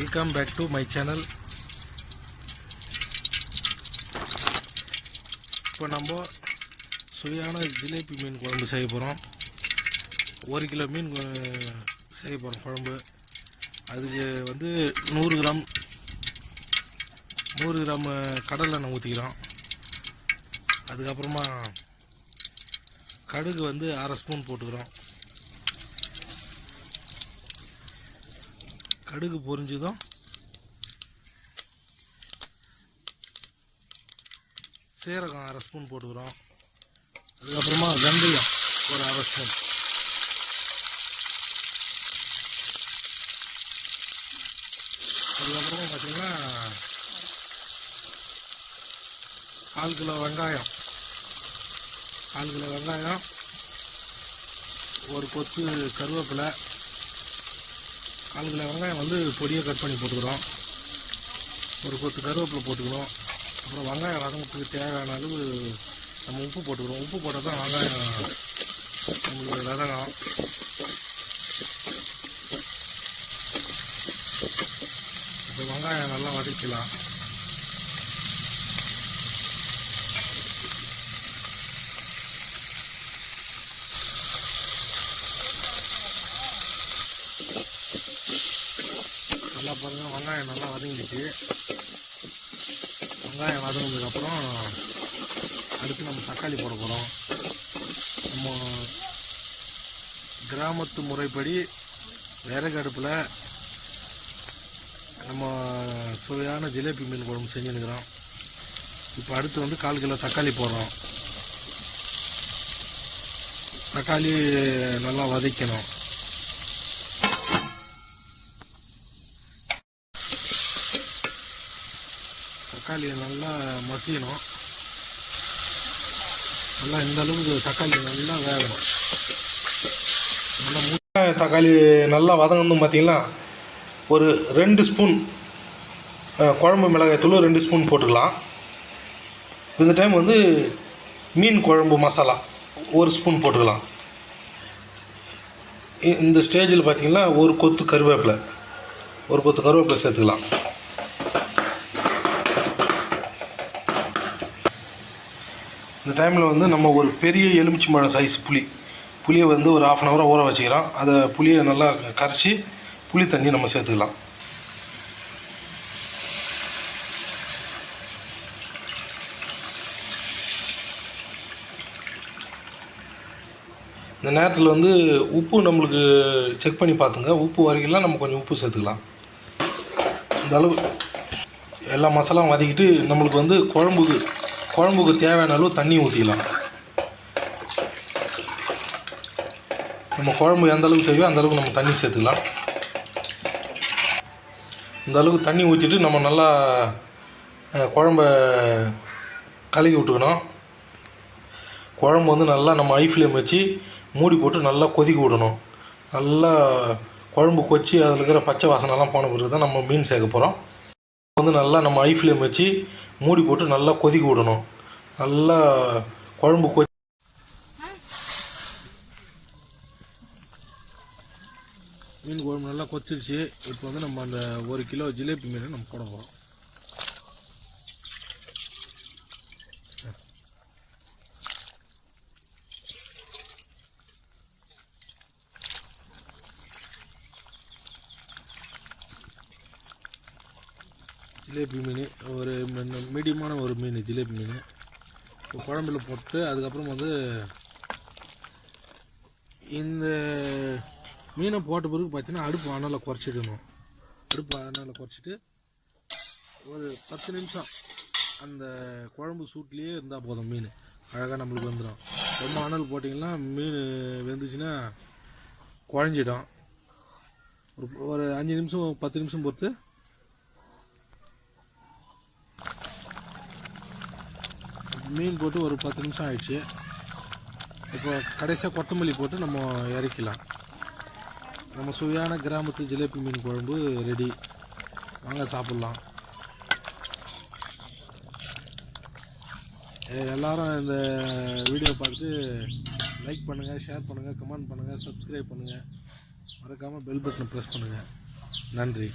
Welcome back to my channel இப்போ நம்ம சுவையான ஜிலேபி மீன் குழம்பு செய்ய போகிறோம் ஒரு கிலோ மீன் செய்ய போகிறோம் குழம்பு. அதுக்கு வந்து நூறு கிராம் நூறு கிராம் கடலை எண்ணெய் ஊற்றிக்கிறோம் அதுக்கப்புறமா கடுகு வந்து அரை ஸ்பூன் போட்டுக்கிறோம். கடுகு பொறிஞ்சதும் சீரகம் அரை ஸ்பூன் போட்டுக்கிறோம். அதுக்கப்புறமா வெந்தயம் ஒரு அரை ஸ்பூன். அதுக்கப்புறமா பார்த்தீங்கன்னா கால் கிலோ வெங்காயம். கால் கிலோ வெங்காயம் ஒரு கொத்து கருவேப்பிலை கால் கிலோ வெங்காயம் வந்து பொடியை கட் பண்ணி போட்டுக்கிறோம். ஒரு கொத்து கருவேப்பிலை போட்டுக்கிறோம். அப்புறம் வெங்காயம் வதங்கத்துக்கு தேவையான அளவு நம்ம உப்பு போட்டுக்கிறோம். உப்பு போட்டால் தான் வெங்காயம் நம்மளுக்கு வதங்கும். இப்போ வெங்காயம் நல்லா வதக்கலாம் நல்லா பாருங்க வெங்காயம் நல்லா வதங்கிடுச்சு. வெங்காயம் வதங்கினதுக்கப்புறம் அடுத்து நம்ம தக்காளி போட போகிறோம் நம்ம கிராமத்து முறைப்படி விறகு அடுப்பில் நம்ம சுவையான ஜிலேபி மீன் குழம்பு செஞ்சுருக்கிறோம் இப்போ அடுத்து வந்து கால் கிலோ தக்காளி போடுறோம். தக்காளி நல்லா வதக்கணும். தக்காளியை நல்லா மசியணும். நல்லா இந்த அளவுக்கு தக்காளி நல்லா வேகணும். நல்லா முட்டை தக்காளி நல்லா வதங்கணும் பார்த்தீங்கன்னா ஒரு ரெண்டு ஸ்பூன் குழம்பு மிளகாய் தூள் ரெண்டு ஸ்பூன் போட்டுக்கலாம். இந்த டைம் வந்து மீன் குழம்பு மசாலா ஒரு ஸ்பூன் போட்டுக்கலாம். இ- இந்த ஸ்டேஜில் பார்த்திங்கன்னா ஒரு கொத்து கருவேப்பிலை ஒரு கொத்து கருவேப்பிலை சேர்த்துக்கலாம். இந்த டைமில் வந்து நம்ம ஒரு பெரிய எலுமிச்சம்பழம் சைஸ் புளி புளியை வந்து ஒரு ஆஃப் அன் ஹவராக ஊற வச்சுக்கிறோம் அதை புளியை நல்லா கரைச்சி புளி தண்ணி நம்ம சேர்த்துக்கலாம். இந்த நேரத்தில் வந்து உப்பு நம்மளுக்கு செக் பண்ணி பார்த்துங்க. உப்பு வரைக்கலாம் நம்ம கொஞ்சம் உப்பு சேர்த்துக்கலாம். இந்த அளவு எல்லா மசாலாவும் வதக்கிட்டு நம்மளுக்கு வந்து குழம்புக்கு குழம்புக்கு தேவையான அளவு தண்ணி ஊற்றிக்கலாம் நம்ம குழம்பு எந்த அளவுக்கு தேவையோ அந்த அளவுக்கு நம்ம தண்ணி சேர்த்துக்கலாம். இந்த அளவுக்கு தண்ணி ஊற்றிட்டு நம்ம நல்லா குழம்ப கலக்கி விட்டுக்கணும். குழம்பு வந்து நல்லா நம்ம ஐ ஃப்ளேம் வச்சு மூடி போட்டு நல்லா கொதிக்க விடணும். நல்லா குழம்பு கொச்சி அதில் இருக்கிற பச்சை வாசனைலாம் போன பிறகு தான் நம்ம மீன் சேர்க்க போகிறோம் வந்து நல்லா நம்ம ஐ ஃப்ளேம் வச்சு மூடி போட்டு நல்லா கொதிக்க விடணும். நல்லா குழம்பு கொதி மீன் குழம்பு நல்லா கொச்சிருச்சு இப்போ வந்து நம்ம அந்த ஒரு கிலோ ஜிலேபி மீனை நம்ம போட போகிறோம் ஜிலேபி மீன் ஒரு மீடியமான ஒரு மீன் ஜிலேபி மீன். இப்போ குழம்புல போட்டு அதுக்கப்புறம் வந்து இந்த மீனை போட்ட பிறகு பார்த்தீங்கன்னா அடுப்பு அனலை குறைச்சிடணும். அடுப்பு அனலை குறைச்சிட்டு ஒரு பத்து நிமிஷம் அந்த குழம்பு சூட்லேயே இருந்தால் போதும் மீன். அழகாக நம்மளுக்கு வந்துடும். ரொம்ப அனல் போட்டிங்கன்னா மீன் வெந்துச்சுன்னா குழஞ்சிடும். ஒரு ஒரு அஞ்சு நிமிஷம் பத்து நிமிஷம் பொறுத்து மீன் போட்டு ஒரு பத்து நிமிஷம் ஆயிடுச்சு. இப்போ கடைசியாக கொத்தமல்லி போட்டு நம்ம இறக்கலாம் நம்ம சுவையான கிராமத்து ஜிலேபி மீன் குழம்பு ரெடி வாங்க சாப்பிட்லாம். எல்லோரும் எல்லாரும் இந்த வீடியோ பார்த்துட்டு லைக் பண்ணுங்கள் ஷேர் பண்ணுங்கள் கமெண்ட் பண்ணுங்கள் சப்ஸ்கிரைப் பண்ணுங்கள் மறக்காமல் பெல் பட்டனை ப்ரெஸ் பண்ணுங்கள் நன்றி.